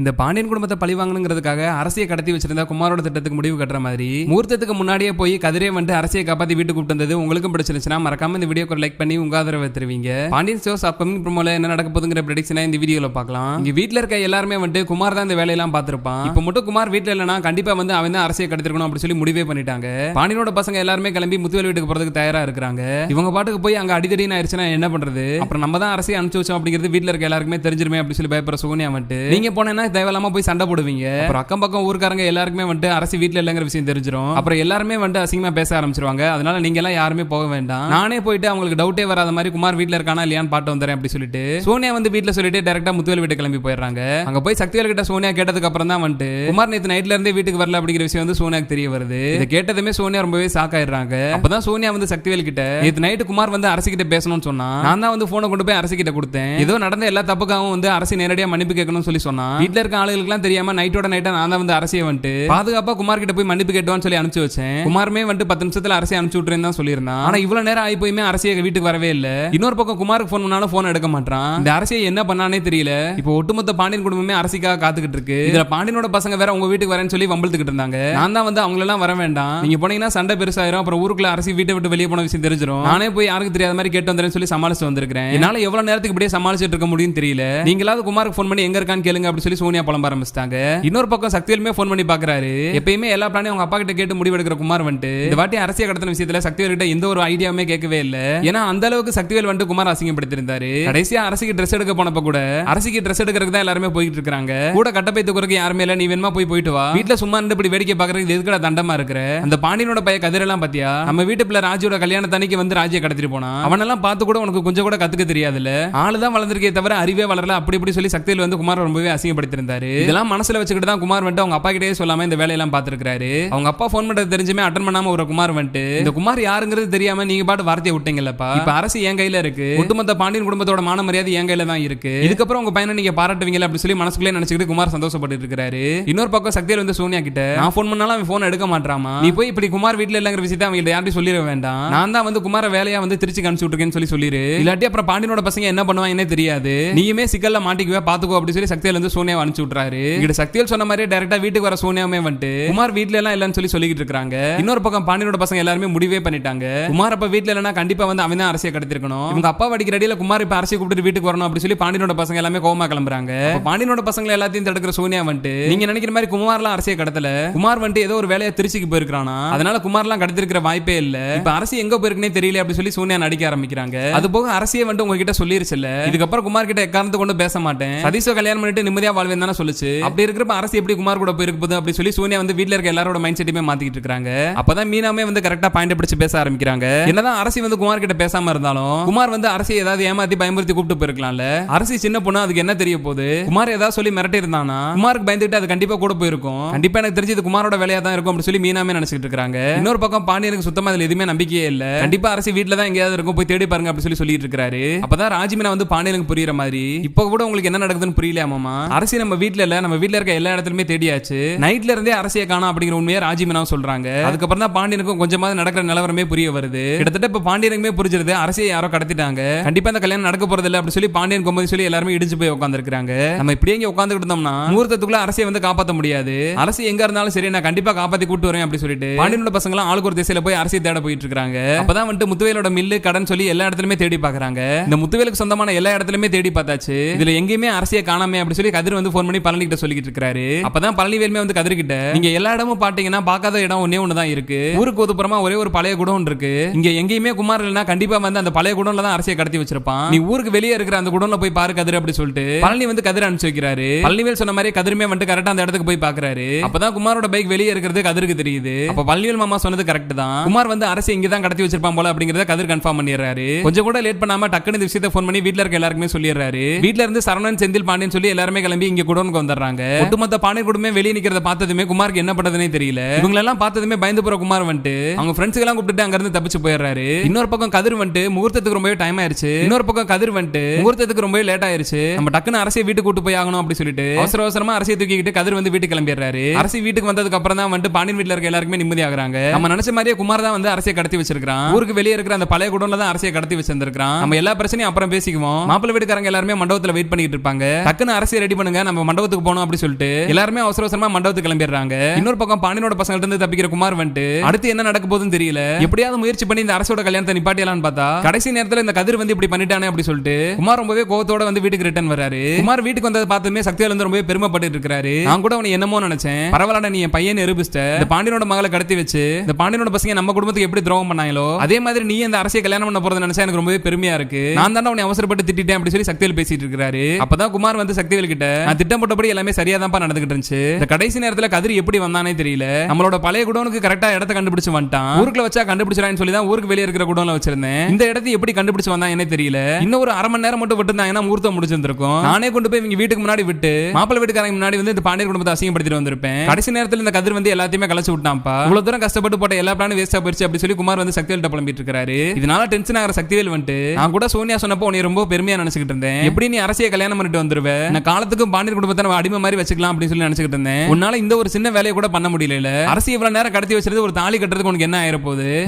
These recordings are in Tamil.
இந்த பாண்டியன் குடும்பத்தை பழி வாங்கணுங்கிறதுக்காக அரசியை கடத்தி வச்சிருந்தா குமாரோட திட்டத்துக்கு முடிவு கட்டுற மாதிரி முகூர்த்தத்துக்கு முன்னாடியே போய் கதிரே வந்து அரசியை காப்பாத்தி வீட்டுக்கு கூப்பிட்டு வந்தது உங்களுக்கும் பிடிச்சிருந்துச்சுன்னா மறக்காம இந்த வீடியோக்கு லைக் பண்ணி உங்க ஆதரவை தருவீங்க. பாண்டியன் ஷோஸ் அப்கமிங் ப்ரோமோல என்ன நடக்க போதுங்கிற ப்ரெடிக்ஷனை இந்த வீடியோல பார்க்கலாம். இங்க வீட்டில் இருக்க எல்லாருமே வந்து குமார் தான் இந்த வேலையெல்லாம் பார்த்துருப்பான். இப்போ மட்டும் குமார் வீட்டில் இல்லைனா கண்டிப்பா வந்து அவன் தான் அரசியை கடத்திருக்கணும் அப்படின்னு சொல்லி முடிவே பண்ணிட்டாங்க. பாண்டியனோட பசங்க எல்லாருமே கிளம்பி முத்துவேல் வீட்டுக்கு போறதுக்கு தயாரா இருக்காங்க இவங்க பாட்டுக்கு போய் அங்க அடிதடின்னு ஆயிடுச்சுன்னா என்ன பண்றது? அப்புறம் நம்ம தான் அரசியை அனுப்பிச்சு வச்சோம் அப்படிங்கிறது வீட்டில் இருக்க எல்லாருக்குமே தெரிஞ்சிருமே அப்படின்னு சொல்லி பயப்படுற சோனியா வந்துட்டு நீங்க போனேன்னா தேவையில்லாம போய் சண்டை போடுவீங்க. அப்புறம் அக்கம் பக்கம் ஊருக்காரங்க எல்லாருக்குமே வந்துட்டு அரசு வீட்ல இல்லைங்கிற விஷயம் தெரிஞ்சிரும். அப்புறம் எல்லாருமே வந்துட்டு அசிங்கமா பேச ஆரம்பிச்சிருவாங்க. அதனால நீங்க எல்லாம் யாருமே போக வேண்டாம். நானே போயிட்டு அவங்களுக்கு டவுட்டே வராத மாதிரி குமார் வீட்ல இருக்கானா இல்லையான்னு பாட்டு வந்துறேன் அப்படி சொல்லிட்டு சோனியா வந்து வீட்ல சொல்லிட்டு டேரக்டா முத்துவேல் வீட்டு கிளம்பி போயிடுறாங்க. அங்க போய் சக்திவேல் கிட்ட சோனியா கேட்டதுக்கு அப்புறம் தான் வந்துட்டு குமார் நேத்து நைட்ல இருந்தே வீட்டுக்கு வரல அப்படிங்கிற விஷயம் வந்து சோனியாக்கு தெரிய வருது. இதை கேட்டதுமே சோனியா ரொம்பவே ஷாக் ஆயிடுறாங்க. அப்பதான் சோனியா வந்து சக்திவேல் கிட்ட நேத்து நைட்டு குமார் வந்து அரசு கிட்ட பேசணும்னு சொன்னா நான் தான் வந்து போனை கொண்டு போய் அரசு கிட்ட கொடுத்தேன். ஏதோ நடந்த எல்லா தப்புக்காகவும் வந்து அரசு நேரடியா மன்னிப்பு கேட்கணும்னு சொல்லி சொன்னா வீட்டில் இருக்க ஆளுகளுக்குலாம் தெரியாம நைட்டோட நைட்டா நான் தான் வந்து அரசியை வந்துட்டு பாதுகாப்பா குமார் கிட்ட போய் மன்னிப்பு கேட்டுவான்னு சொல்லி அனுப்பிச்சு வச்சேன். குமாருமே வந்துட்டு பத்து நிமிஷத்தில் அரசியை அனுப்பிச்சு விட்டுறேன்னு தான் சொல்லியிருந்தான். ஆனா இவ்வளவு நேரம் ஆகி போயுமே அரசியை வீட்டுக்கு வரவே இல்லை. இன்னொரு பக்கம் குமாருக்கு ஃபோன் பண்ணாலும் ஃபோன் எடுக்க மாட்டான் இந்த அரசியை என்ன பண்ணானே தெரியல. இப்போ ஒட்டுமொத்த பாண்டியன் குடும்பமே அரசிக்காக காத்துக்கிட்டு இருக்கு. இதுல பாண்டியனோட பசங்க வேற உங்க வீட்டுக்கு வரேன்னு சொல்லி வம்பிழுத்துக்கிட்டு இருந்தாங்க. நான் தான் வந்து அவங்களெல்லாம் வர வேண்டாம். நீங்க போனீங்கன்னா சண்டை பெருசாயிரும். அப்புறம் ஊருக்குள்ள அரசி வீட்டை விட்டு வெளியே போன விஷயம் தெரிஞ்சிடும் நானே போய் யாருக்கு தெரியாத மாதிரி கேட்டு வந்துறேன்னு சொல்லி சமாளிச்சு வந்திருக்கேன் என்னால எவ்வளவு நேரத்துக்கு இப்படியே சமாளிச்சுட்டு இருக்க முடியும்னு தெரியல. நீங்களாவது குமாருக்கு ஃபோன் பண்ணி எங்க இருக்கான்னு கேளுங்க அப்படின்னு சொல்லி சோனியா புலம்ப ஆரம்பிச்சிட்டாங்க. இன்னொரு பக்கம் சக்திவேலுமே ஃபோன் பண்ணி பாக்குறாரு. எப்பயுமே எல்லா பிளானையும் அவங்க அப்பா கிட்ட கேட்டு முடிவெடுக்கிற குமார் வந்துட்டு இந்த வாட்டி அரசியல் கடத்தின விஷயத்துல சக்திவேல் கிட்ட எந்த ஒரு ஐடியாவுமே கேட்கவே இல்ல. ஏன்னா அந்த அளவுக்கு சக்திவேல் வந்துட்டு குமார் அசிங்கப்படுத்திருந்தாரு கடைசியா அரசிக்கு ட்ரெஸ் எடுக்க போனப்ப கூட அரசிக்கு ட்ரெஸ் எடுக்கிறதுக்கு தான் எல்லாருமே போயிட்டு இருக்காங்க கூட கட்டப்பை துக்குறக்கு யாருமே இல்ல நீ வேணுமா போய் போயிட்டு வா. வீட்டுல சும்மா இருந்து இப்படி வேடிக்கை பாக்குறதுக்கு எதுக்கடா தண்டமா இருக்கிற? அந்த பாண்டியனோட பைய கதிரெல்லாம் பாத்தியா? நம்ம வீட்டு பிள்ளை ராஜியோட கல்யாண தனிக்கு வந்து ராஜியை கடத்திட்டு போனா. அவனெல்லாம் பார்த்து கூட உனக்கு கொஞ்சம் கூட கத்துக்க தெரியாதுல்ல. ஆளு தான் வளர்ந்திருக்கே தவிர அறிவே வளரல. அப்படி இப்படி சொல்லி சக்தியில் வந்து குமார் ரொம்பவே அசிங்கப்படுத்திருந்தாரு இதெல்லாம் மனசுல வச்சுக்கிட்டு தான் குமார் வந்துட்டு அவங்க அப்பா கிட்டே சொல்லாம இந்த வேலையெல்லாம் பாத்துருக்காரு அவங்க அப்பா போன் பண்றது தெரிஞ்சுமே அட்டன் பண்ணாம ஒரு குமார் வந்துட்டு இந்த குமார் யாருங்கிறது தெரியாம நீங்க பாட்டு வார்த்தையை விட்டீங்கல்லப்பா. இப்ப அரசு என் கையில இருக்கு. ஒட்டுமொத்த பாண்டியன் குடும்பத்தோட மான மரியாதை என் கையில தான் இருக்கு. இதுக்கப்புறம் உங்க பையனை நீங்க பாராட்டுவீங்க அப்படி சொல்லி மனசுக்குள்ளே நினைச்சுக்கிட்டு குமார் சந்தோஷப்பட்டு இருக்காரு இன்னொரு பக்கம் சக்தியில் வந்து சோனியா கிட்ட நான் ஃபோன் பண்ணாலும் அவன் போன் எடுக்க மாட்டாமா நீ போய் இப்படி குமார் வீட்ல இல்லங்கிற விஷயத்த அவங்க யார்ட்டையும் சொல்லிட வேண்டாம். நான் தான் வந்து குமார வேலையா வந்து திருச்சி அனுப்பிச்சு விட்டுருக்கேன்னு சொல்லி சொல்லிரு. இல்லாட்டி அப்புறம் பாண்டியனோட பசங்க என்ன பண்ணுவாங்கன்னே தெரியாது. நீயுமே சிக்கல்ல மாட்டிக்குவே பாத்துக்கோ அப்படி சொல்லி சக்தியில் வந்து சோனியா சோனியாவை அனுப்பிச்சு விட்டுறாரு. இங்கிட்ட சக்தியில் சொன்ன மாதிரி டேரக்டா வீட்டுக்கு வர சோனியாவே வந்துட்டு குமார் வீட்டுல எல்லாம் இல்லன்னு சொல்லி சொல்லிட்டு இருக்காங்க. இன்னொரு பக்கம் பாண்டியனோட பசங்க எல்லாருமே முடிவே பண்ணிட்டாங்க. குமார் அப்ப வீட்டுல இல்லனா கண்டிப்பா வந்து அவன் தான் அரசியை கடத்திருக்கணும். இவங்க அப்பா வடிக்கிற அடியில குமார் இப்ப அரசியை கூப்பிட்டு வீட்டுக்கு வரணும் அப்படி சொல்லி பாண்டியனோட பசங்க எல்லாமே கோமா கிளம்புறாங்க. பாண்டியனோட பசங்க எல்லாத்தையும் தடுக்கிற சோனியா வந்துட்டு நீங்க நினைக்கிற மாதிரி குமார்லாம் அரசியை கடத்தல. குமார் வந்துட்டு ஏதோ ஒரு வேலையை திருச்சிக்கு போயிருக்கானா அதனால குமார்லாம் கடத்திருக்கிற வாய்ப்பே இல்ல. இப்ப அரசு எங்க போயிருக்குனே தெரியல அப்படி சொல்லி சோனியா நடிக்க ஆரம்பிக்கிறாங்க. அது போக அரசியை வந்துட்டு உங்ககிட்ட சொல்லிருச்சுல இதுக்கப்புறம் குமார் கிட்ட எக்காரணத்தை கொண்டு பேச மாட்டேன். சதீஷோ கல்யாணம் பண்ணிட்டு நிம்மதியா வாழ்வேன் தானே சொல்லுச்சு. அப்படி இருக்கிறப்ப அரசு எப்படி குமார் கூட போயிருக்க போது அப்படி சொல்லி சோனியா வந்து வீட்டுல இருக்க எல்லாரோட மைண்ட் செட்டுமே மாத்திக்கிட்டு இருக்காங்க அப்பதான் மீனாமே வந்து கரெக்டா பாயிண்ட் பிடிச்சு பேச ஆரம்பிக்கிறாங்க. என்னதான் அரசி வந்து குமார் கிட்ட பேசாம இருந்தாலும் குமார் வந்து அரசு ஏதாவது ஏமாத்தி பயமுறுத்தி கூப்பிட்டு போயிருக்கலாம்ல. அரசி சின்ன பொண்ணு அதுக்கு என்ன தெரிய போகுது? குமார் ஏதாவது சொல்லி மிரட்டி இருந்தானா? குமாருக்கு பயந்துட்டு அது கண்டிப்பா கூட போயிருக்கும். கண்டிப்பா எனக்கு தெரிஞ்சு இது குமாரோட வேலையா தான் இருக்கும் அப்படி சொல்லி மீனாமே நினைச்சிட்டு இருக்காங்க இன்னொரு பக்கம் பாண்டியனுக்கு சுத்தமா அதுல எதுவுமே நம்பிக்கையே இல்ல. கண்டிப்பா அரசு வீட்டுல தான் எங்கேயாவது இருக்கும் போய் தேடி பாருங்க அப்படி சொல்லி சொல்லிட்டு இருக்காரு அப்பதான் ராஜ்மீனா வந்து பாண்டியனுக்கு புரியுற மாதிரி இப்ப கூட உங்களுக்கு என்ன நடக்குதுன்னு புரியல மாமா? அரசி நம்ம வீட்ல இல்ல. நம்ம வீட்ல இருக்க எல்லா இடத்துலயுமே தேடியாச்சு. நைட்ல இருந்தே அரசியை காணும் அப்படிங்கிற உண்மையை ராஜ்மீனா சொல்றாங்க. அதுக்கப்புறம் தான் பாண்டியனுக்கும் கொஞ்சமாவது நடக்கிற நிலவரமே புரிய வருது. கிட்டத்தட்ட இப்ப பாண்டியனுக்குமே புரிஞ்சிருது. அரசியை யாரோ கடத்திட்டாங்க. கண்டிப்பா இந்த கல்யாணம் நடக்க போறது இல்ல அப்படின்னு சொல்லி பாண்டியன் கும்பதி சொல்லி எல்லாருமே இடிஞ்சு போய் உட்காந்துருக்காங்க நம்ம இப்படியே இங்க உட்காந்துட்டு இருந்தோம்னா முகூர்த்தத்துக்குள்ள அரசியை வந்து காப்பாத்த முடியாது. அரசு எங்க இருந்தாலும் சரி நான் கண்டிப்பா காப்பாத்தி கூட்டு வரேன் அப்படி சொல்லிட்டு பாண்டியனோட பசங்க எல்லாம் ஆளுக்கு ஒரு திசையில போய் அரசியை தேட போயிட்டு இருக்காங்க. அப்பதான் வந்துட்டு முத்துவேலோட மில்லு கடன் சொல்லி எல்லா இடத்துலயுமே தேடி பாக்குறாங்க. இந்த முத்துவேலுக்கு சொந்தமான எல்லா இடத்துலயுமே தேடி பார்த்தாச்சு. இதுல எங்கேயுமே அரசியை காணாமே அப்படி சொல்லி கதிர் வந்து போன் பண்ணி பழனி கிட்ட சொல்லிக்கிட்டு இருக்காரு அப்பதான் பழனிவேலுமே வந்து கதிர் கிட்ட நீங்க எல்லா இடமும் பாத்தீங்கன்னா பார்க்காத இடம் ஒன்னே ஒண்ணுதான் இருக்கு. ஊருக்கு ஒதுப்புறமா ஒரே ஒரு பழைய குடம் இருக்கு. இங்க எங்கேயுமே குமார் இல்லைன்னா கண்டிப்பா வந்து அந்த பழைய குடம்ல தான் அரசியை கடத்தி வச்சிருப்பான். நீ ஊருக்கு வெளியே இருக்கிற அந்த குடம்ல போய் பாரு கதிர் அப்படி சொல்லிட்டு பழனி வந்து கதிர் அனுப்பிச்சு வைக்கிறாரு. பழனிவேல் சொன்ன மாதிரி கதிருமே வந்து கரெக்டா அந்த இடத்துக்கு போய் பாக்குறாரு. அப்பதான் குமாரோட பைக் வெளியே இருக்கிறது கதிருக்கு தெரியுது. அப்ப பழனிவேல் மாமா சொன்னது கரெக்ட் தான். குமார் வந்து அரசு இங்க தான் கடத்தி வச்சிருப்பான் போல அப்படிங்கறத கதிர் கன்ஃபார்ம் பண்ணிடுறாரு. கொஞ்சம் கூட லேட் பண்ணாம டக்குனு இந்த விஷயத்தை ஃபோன் பண்ணி வீட்டுல இருக்க எல்லாருக்குமே சொல்லிடுறாரு. வீட்ல இருந்து சரவணன் செந்தில் பாண்டியன் சொல்லி எல்லாருமே கிளம்பி இங்க குடோனுக்கு வந்துடுறாங்க ஒட்டுமொத்த பாண்டியன் குடும்பமே வெளியே நிக்கிறத பார்த்ததுமே குமாருக்கு என்ன பண்றதுனே தெரியல. இவங்க எல்லாம் பார்த்ததுமே பயந்து போற குமார் வந்துட்டு அவங்க ஃப்ரெண்ட்ஸ் எல்லாம் கூப்பிட்டு அங்க இருந்து தப்பிச்சு போயிடுறாரு. இன்னொரு பக்கம் கதிர் வந்துட்டு முகூர்த்தத்துக்கு ரொம்பவே டைம் ஆயிருச்சு. இன்னொரு பக்கம் கதிர் வந்துட்டு முகூர்த்தத்துக்கு ரொம்பவே லேட் ஆயிருச்சு. நம்ம டக்குன்னு அரசியை வீட்டுக்கு கூட்டு போய் ஆகணும் அப்படி சொல்லிட்டு அவசர அவசரமா அரசியை தூக்கிக்கிட்டு கதிர் வந்து வீட்டுக்கு கிளம்பிடுறாரு. அரசி வீட்டுக்கு வந்ததுக்கு அப்புறம் தான் வந்துட்டு பாண்டியன் வீட்டுல இருக்க எல்லாருக்குமே நிம்மதி ஆகுறாங்க நம்ம நினைச்ச மாதிரியே குமார் தான் வந்து அரசியை கடத்தி வச்சிருக்கான் ஊருக்கு வெளியே இருக்கிற அந்த பழைய குடோன்ல தான் அரசியை கடத்தி வச்சிருக்கான் நம்ம எல்லா பிரச்சனையும் அப்புறம் பேசிக்குவோம். மாப்பிள்ளை வீட்டுக்காரங்க எல்லாருமே மண்டபத்துல வெயிட் பண்ணிட்டு இருப்பாங்க. டக்குன்னு அரசியை ரெடி பண்ணுங்க. நம்ம மண்டபத்துக்கு போனோம் அப்படி சொல்லிட்டு எல்லாருமே அவசர அவசரமா மண்டபத்துக்கு கிளம்பிடுறாங்க. இன்னொரு பக்கம் பாண்டியனோட பசங்க இருந்து தப்பிக்கிற குமார் வந்துட்டு அடுத்து என்ன நடக்க போகுதுன்னு தெரியல. எப்படியாவது முயற்சி பண்ணி இந்த அரசோட கல்யாணத்தை நிப்பாட்டியலாம்னு பார்த்தா கடைசி நேரத்துல இந்த கதிர் வந்து இப்படி பண்ணிட்டானே அப்படி சொல்லிட்டு குமார் ரொம்பவே கோவத்தோட வந்து வீட்டுக்கு ரிட்டர்ன் வராரு. குமார் வீட்டுக்கு வந்ததை பார்த்துமே சக்தியால் வந்து ரொம்பவே பெருமைப்பட்டு இருக்காரு நான் கூட அவனை என்னமோ நினைச்சேன். பரவாயில்ல நீ என் பையன் நிரூபிச்சிட்ட. இந்த பாண்டியனோட மகளை கடத்தி வச்சு இந்த பாண்டியனோட பசங்க நம்ம குடும்பத்துக்கு எப்படி துரோகம் பண்ணாங்களோ அதே மாதிரி நீ இந்த அரசியை கல்யாணம் பண்ண போறது நினைச்சா எனக்கு ரொம்பவே பெருமையா இருக்கு. நான் தானே உன்னை அவசரப்பட்டு திட்டேன் அப்படி சொல்லி சக்தியில் பேசிட்டு இருக்காரு அப்பதான் குமார் வந்து சக்திவேல் கிட்ட நான் திட்டம் போட்டபடி எல்லாமே சரியா தான் நடந்துகிட்டு இருந்துச்சு. இந்த கடைசி நேரத்துல கதிர் எப்படி வந்தானே தெரியல. நம்மளோட பழைய குடோனுக்கு கரெக்டா இடத்த கண்டுபிடிச்சு வந்துட்டான். ஊருக்குள்ள வச்சா கண்டுபிடிச்சிடான்னு சொல்லி தான் ஊருக்கு வெளியே இருக்கிற குடோன்ல வச்சிருந்தேன். இந்த இடத்தை எப்படி கண்டுபிடிச்சு வந்தான் என்ன தெரியல. இன்னும் ஒரு அரை மணி நேரம் மட்டும் விட்டுருந்தாங்கன்னா முகூர்த்தம் முடிச்சிருந்திருக்கும் நானே கொண்டு போய் இவங்க வீட்டுக்கு முன்னாடி விட்டு மாப்பிள்ள வீட்டுக்காரங்க முன்னாடி வந்து இந்த பாண்டியர் குடும்பத்தை அசிங்கப்படுத்திட்டு வந்திருப்பேன். கடைசி நேரத்துல இந்த கதிர் வந்து எல்லாத்தையுமே கலைச்சு விட்டான்ப்பா. இவ்வளவு தூரம் கஷ்டப்பட்டு போட்ட எல்லா பிளானும் வேஸ்டா போயிருச்சு அப்படி சொல்லி குமார் வந்து சக்திவேல்ட்ட புலம்பிட்டு இருக்காரு. இதனால டென்ஷன் ஆகிற சக்திவேல் வந்துட்டு நான் கூட சோனியா சொன்னப்போ உன்னை ரொம்ப பெருமையா நினைச்சுக்கிட்டு இருந்தேன். எப்படி நீ அரசியல் கல்யாணம் பண்ணிட்டு வந்துருவேன் நான் காலத்துக்கு பாண்டியர் குடும்பத்தை நம்ம அடிமை மாதிரி வச்சுக்கலாம் அப்படின்னு சொல்லி நினைச்சுக்கிட்டு இருந்தேன். உன்னால இந்த ஒரு சின்ன வேலையை கூட பண்ண முடியல அரசு இவ்வளவு நேரம் கடத்தி வச்சிருந்து ஒரு தாலி கட்டுறதுக்கு உனக்கு என்ன ஆயிர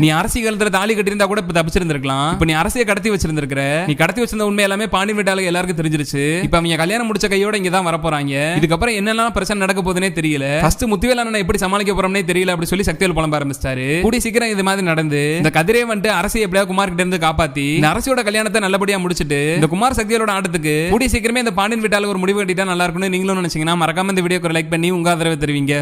நீ அரசி காலத்துல தாலி கட்டியிருந்தா கூட இப்ப தப்பிச்சிருந்திருக்கலாம். இப்ப நீ அரசியை கடத்தி வச்சிருந்திருக்கிற. நீ கடத்தி வச்சிருந்த உண்மை எல்லாமே பாண்டியன் வீட்டாளுக்கு எல்லாருக்கும் தெரிஞ்சிருச்சு. இப்ப அவங்க கல்யாணம் முடிச்ச கையோட இங்க தான் வரப்போறாங்க. இதுக்கப்புறம் என்னெல்லாம் பிரச்சனை நடக்க போதுன்னே தெரியல. ஃபர்ஸ்ட் முத்துவேல் அண்ணனை எப்படி சமாளிக்க போறோம்னே தெரியல அப்படி சொல்லி சக்திவேல் புலம்ப ஆரம்பிச்சாரு கூடி சீக்கிரம் இது மாதிரி நடந்து இந்த கதிரே வந்துட்டு அரசை எப்படியா குமார் கிட்ட இருந்து காப்பாத்தி இந்த அரசியோட கல்யாணத்தை நல்லபடியா முடிச்சிட்டு இந்த குமார் சக்தியோட ஆட்டத்துக்கு கூடி சீக்கிரமே இந்த பாண்டியன் வீட்டால ஒரு முடிவு கட்டிட்டா நல்லா இருக்கும்னு நீங்களும் நினைச்சீங்கன்னா மறக்காம இந்த வீடியோக்கு லைக் பண்ணி உங்க ஆதரவை தெரிவிங்க.